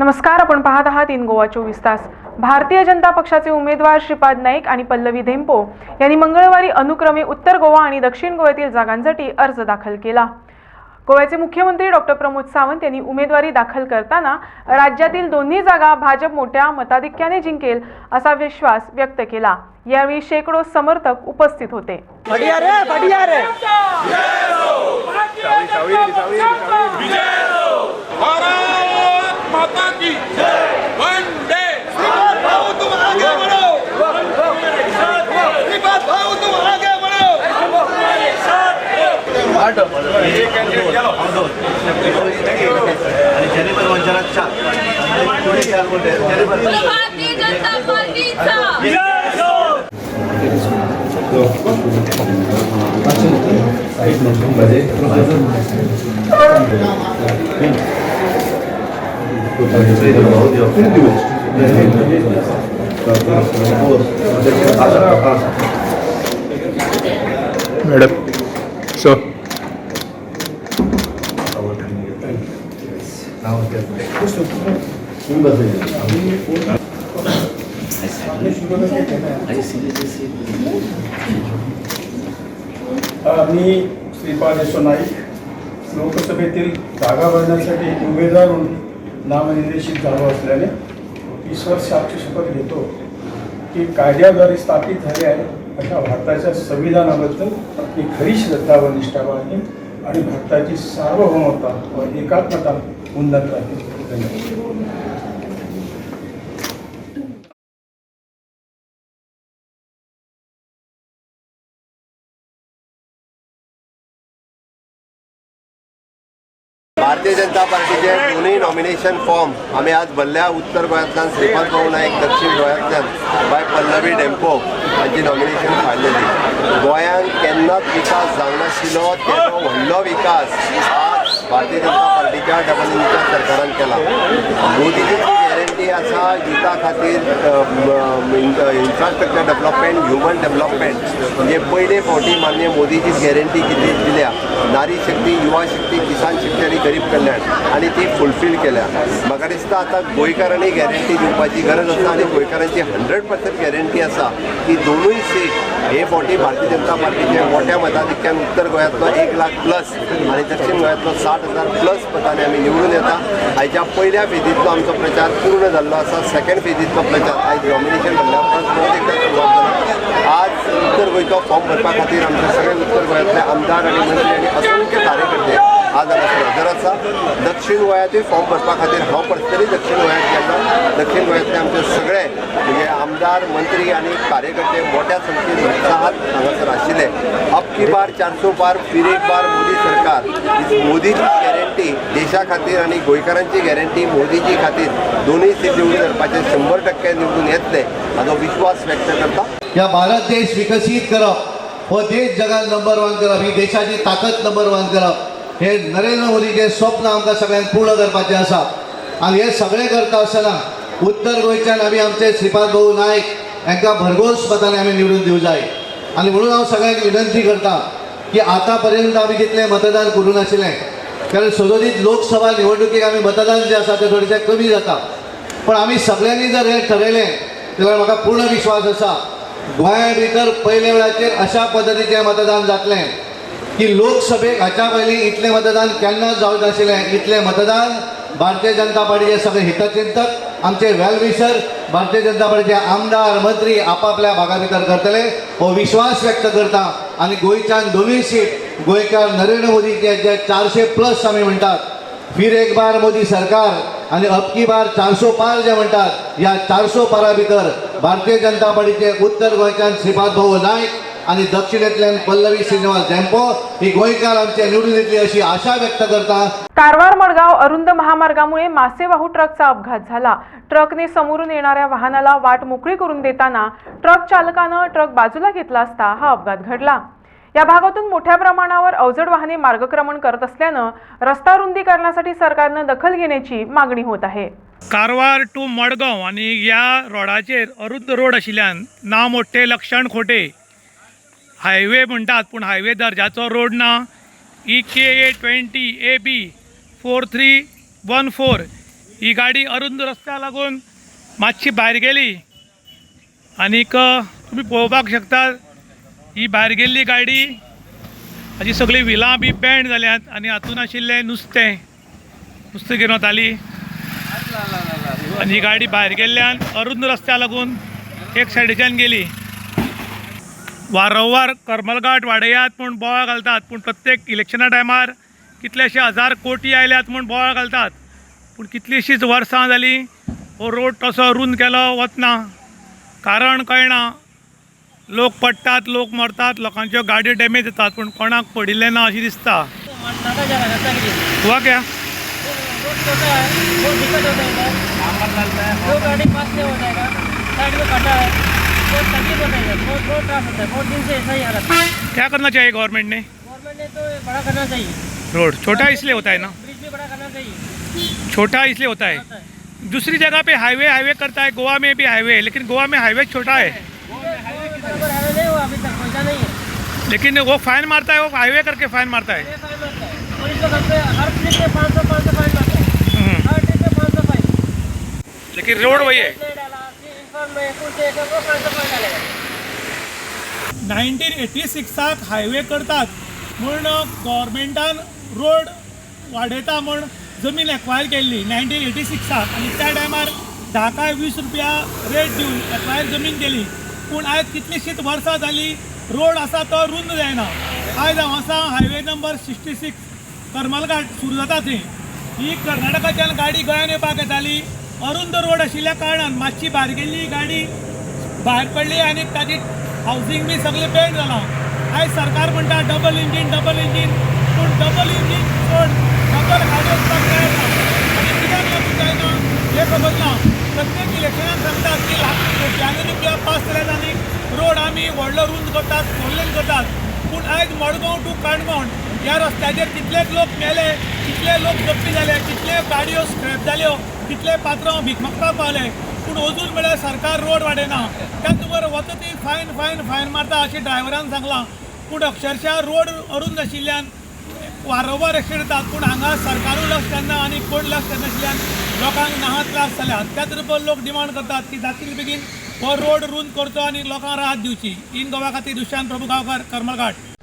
नमस्कार आपण पाहत आहात इन गोवा चोवीस तास. भारतीय जनता पक्षाचे उमेदवार श्रीपाद नाईक आणि पल्लवी धेंपो यांनी मंगळवारी अनुक्रमे उत्तर गोवा आणि दक्षिण गोव्यातील जागांसाठी अर्ज दाखल केला. गोव्याचे मुख्यमंत्री डॉक्टर प्रमोद सावंत यांनी उमेदवारी दाखल करताना राज्यातील दोन्ही जागा भाजप मोठ्या मताधिक्याने जिंकेल असा विश्वास व्यक्त केला. यावेळी शेकडो समर्थक उपस्थित होते. बढ़िया रे बढ़िया रे. भारत माता की वंदे। भाऊ तुम आगे बढ़ो। श्रीपाद भाऊ तुम आगे बढ़ो। आणि जेनिफर वंचनात चार पुढे मॅडम सो मी श्रीपाद यशो नाईक लोकसभेतील जागा भरण्यासाठी उमेदवार म्हणून नामनिर्देशित झालो असल्याने ईश्वर साक्षी शपथ घेतो की कायद्याद्वारे स्थापित झाले आहे अशा भारताच्या संविधानाबद्दल आपली खरी श्रद्धा व निष्ठा बाळगेन आणि भारताची सार्वभौमता व एकात्मता उन्नत राहील. धन्यवाद. भारतीय जनता पार्टीचे दोन्ही नॉमिनेशन फॉर्म आम्ही आज भरल्या उत्तर गोंयांतल्यान श्रीपाद भाऊ नाईक दक्षिण गोंयांतल्यान बाय पल्लवी डेम्पो हांची नॉमिनेशन काडलेली गोंयांत केन्नाच विकास जावनाशिल्लो तेजो व्हडलो विकास. आज भारतीय जनता पार्टीच्या डबल e सरकारान केला. मोदीजी जी गॅरंटी आसा खातीर इन्फ्रास्ट्रक्चर डेव्हलपमेंट ह्युमन डेव्हलपमेंट म्हणजे पयले फावटी मान्य मोदीची गॅरंटी किती दिल्या? नारी शक्ती युवा शक्ती किसान शक्ती आणि गरीब कल्याण. आणि ती फुलफील केल्या. म्हाका दिसता आतां गोंयकारांनी गॅरंटी दिवपाची गरज आसा आनी गोंयकारांची हंड्रेड पर्सेंट गॅरंटी आसा की दोनूय सीट हे फावटी भारतीय जनता पार्टीचे मोठ्या मताधिक्यान उत्तर गोंयांतलो एक लाख प्लस आणि दक्षिण गोंयांतलो साठ हजार प्लस मतांनी आमी निवडून येता. आयच्या पयल्या फेजींतलो आमचो प्रचार पूर्ण जाल्लो आसा सेकंड फेजींतलो प्रचार आयज नॉमिनेशन भरल्या. उपरांत परत सुरवात जाल्या आज उत्तर गोंयचो फॉर्म भरपा खातीर आमचे सगळे उत्तर गोंयांतले आमदार आणि मंत्री आणि असंख्य कार्यकर्ते आज हजर दक्षिण गोंयांतूय फॉर्म भरपा खातीर हांव पर्सनली दक्षिण गोंयांत गेल्लो दक्षिण गोंयांतले आमचे सगळे म्हणजे आमदार मंत्री आणि कार्यकर्ते मोठ्या संख्येन उत्साहात हांगासर आशिल्ले अब की बार चारसो पार फिर एक बार मोदी सरकार. मोदीची गॅरंटी देशा खातीर आणि गोंयकारांची गॅरंटी मोदीची खातीर दोनूय सीट निवडून धरपाचे शंबर टक्के निवडून येतले. हाचो विश्वास व्यक्त करता. या भारत देश विकसीत करप. हो देश जगात नंबर वन करप. ही देशाची ताकद नंबर वन करप. हे नरेंद्र मोदीचे स्वप्न आमकां सगळ्यांक पूर्ण करपाचें आसा. आनी हे सगळें करता आसतना उत्तर गोंयच्यान आमी आमचे श्रीपाद भाऊ नायक हांकां भरघोस मतांनी आमी निवडून देऊ जाय. आनी म्हणून हांव सगळ्यांक विनंती करता की आतां पर्यंत आमी मतदान करूं नाशिल्लें कारण सदोदीत लोकसभा निवडणुकीक आमी मतदान जें आसा तें थोडेशें कमी जाता. पण आमी सगळ्यांनी जर हें ठरयलें जाल्यार म्हाका पूर्ण विश्वास आसा गोंया भितर पयले वेळाचेर अशा पद्दतीचें मतदान जातलें. की लोकसभेक हाच्या पयलीं इतलें मतदान केन्नाच जावंक नाशिल्लें इतलें मतदान भारतीय जनता पार्टीचे सगळे हितचिंतक आमचे वेलविशर भारतीय जनता पार्टीचे आमदार मंत्री आपापल्या भागा भितर करतले. हो विश्वास व्यक्त करता. आनी गोंयच्यान दोनूय सीट गोंयकार नरेंद्र मोदीचे जे चारशे प्लस आमी म्हणटात फिर एक बार मोदी सरकार आणि अबकी बार चारसो पार जे म्हणटात या चारसो पारा भितर भारतीय जनता पार्टीचे उत्तर गोंयच्यान श्रीपाद भाऊ नायक आणि दक्षिणेतल्यान पल्लवी श्रीनिवास झेंपो ही गोंयकार आमचे निवडून येतली अशी आशा व्यक्त करता कारवार मडगाव अरुंद महामार्गामुळे मासेवाहू ट्रकचा अपघात झाला. ट्रकने समोरून येणाऱ्या वाहनाला वाट मोकळी करून देताना ट्रक चालकानं ट्रक बाजूला घेतला असता हा अपघात घडला. या भागातून मोठ्या प्रमाणावर अवजड वाहने मार्गक्रमण करत असल्यानं रस्ता रुंदीकरणासाठी सरकारनं दखल घेण्याची मागणी होत आहे. कारवार टू मडगांव आनी ह्या रोडाचेर अरुंद रोड आशिल्ल्यान ना मोठे लक्षण खोटे हायवे म्हणटात पूण हायवे दर्जाचो रोड ना. E K A twenty A B four three one four ही गाडी अरुंद रस्त्या लागून मातशी भायर गेली. आनीक तुमी पळोवपाक शकतात ही भायर गेल्ली गाडी. हाची सगळीं व्हिलां बी बँड जाल्यात आनी हातून आशिल्लें नुस्तें नुस्तें घेवन वताली आनी ही गाडी भायर गेल्ल्यान अरुंद रस्त्या लागून एक सायडीच्यान गेली. वारंवार करमलघाट वाडयात म्हूण बोवाळ घालतात पूण प्रत्येक इलेक्शना टायमार कितलेशे हजार कोटी आयल्यात म्हूण बोवाळ घालतात पूण कितलींशींच वर्सां जालीं हो रोड तसो रुंद केलो वतना कारण कळना लोक पडटात लोक मरतात लोकांच्यो गाडयो डॅमेज जातात पूण कोणाक पडिल्लें ना अशें दिसता हुआ क्या गाड़ी पास से हो जाएगा साइड में खड्डा है बहुत तकलीफ़ होता है बहुत बहुत त्रास होता है बहुत दिन से ऐसा ही हालत है क्या करना चाहिए गवर्नमेंट ने? गवर्नमेंट ने तो बड़ा करना चाहिए रोड छोटा इसलिए होता है ना? ब्रिज भी बड़ा करना चाहिए छोटा इसलिए होता है। दूसरी जगह पे हाईवे हाईवे करता है गोवा में भी हाईवे है लेकिन गोवा में हाईवे छोटा है। लेकिन वो फाइन मारता है वो हाईवे करके फाइन मारता है। हम्म। लेकिन रोड वही है। नायन्टीन एटी सिक्साक हायवे करतात म्हूण गव्हर्मेंटान रोड वाडयता म्हूण जमीन एक्वायर केल्ली नायन्टीन एटी सिक्साक आनी त्या टायमार धा काय वीस रुपया रेट दिवन एक्वायर जमीन केली. पूण आयज कितलीशींच वर्सां जाली रोड आसा तो रुंद जायना. आयज हांव आसा highway number sixty six Karmalghat सुरू जाता थंय ही कर्नाटकाच्यान गाडी गोंयांत येवपाक येताली अरुंद रोड आशिल्ल्या कारणान मातशी भायर गेल्ली गाडी भायर पडली आनी ताजी हावसींग बी सगळें पेंट जालां आयज सरकार म्हणटा डबल इंजीन डबल इंजीन पूण डबल इंजीन चड डबल गाडी वचपाक जायना आनी कित्याक लागून जायना हें खबर ना प्रत्येक इलेक्शनाक सांगतात की लाख कोट्यांनी रुपया पास केल्यात आनी रोड आमी व्हडलो रुंद करतात फोरलेन करतात. पूण आयज मडगांव टू काणकोण ह्या रस्त्याचेर कितलेच लोक मेले कितले लोक जप्ती जाले कितले गाडयो स्क्रॅप जाल्यो कितले पात्रांव भिकमकपाक पावले पूण अजून म्हळ्यार सरकार रोड वाडयना त्याच बरोबर वता ती फायन फायन फायन मारता अशें ड्रायव्हरान सांगलां. पूण अक्षरशः रोड अरून नाशिल्ल्यान वारंवार एक्सिडेंट जातात पूण हांगा सरकारूय लक्ष दिना आनी कोण लक्ष दिनाशिल्ल्यान लोकांक नाहा त्रास जाल्यात त्याच बरोबर लोक डिमांड करतात की जातील बेगीन. हो रोड रुंद करचो आनी लोकांक राहत दिवची. इन गोवा खातीर दुश्यान प्रभू गांवकर करमलघाट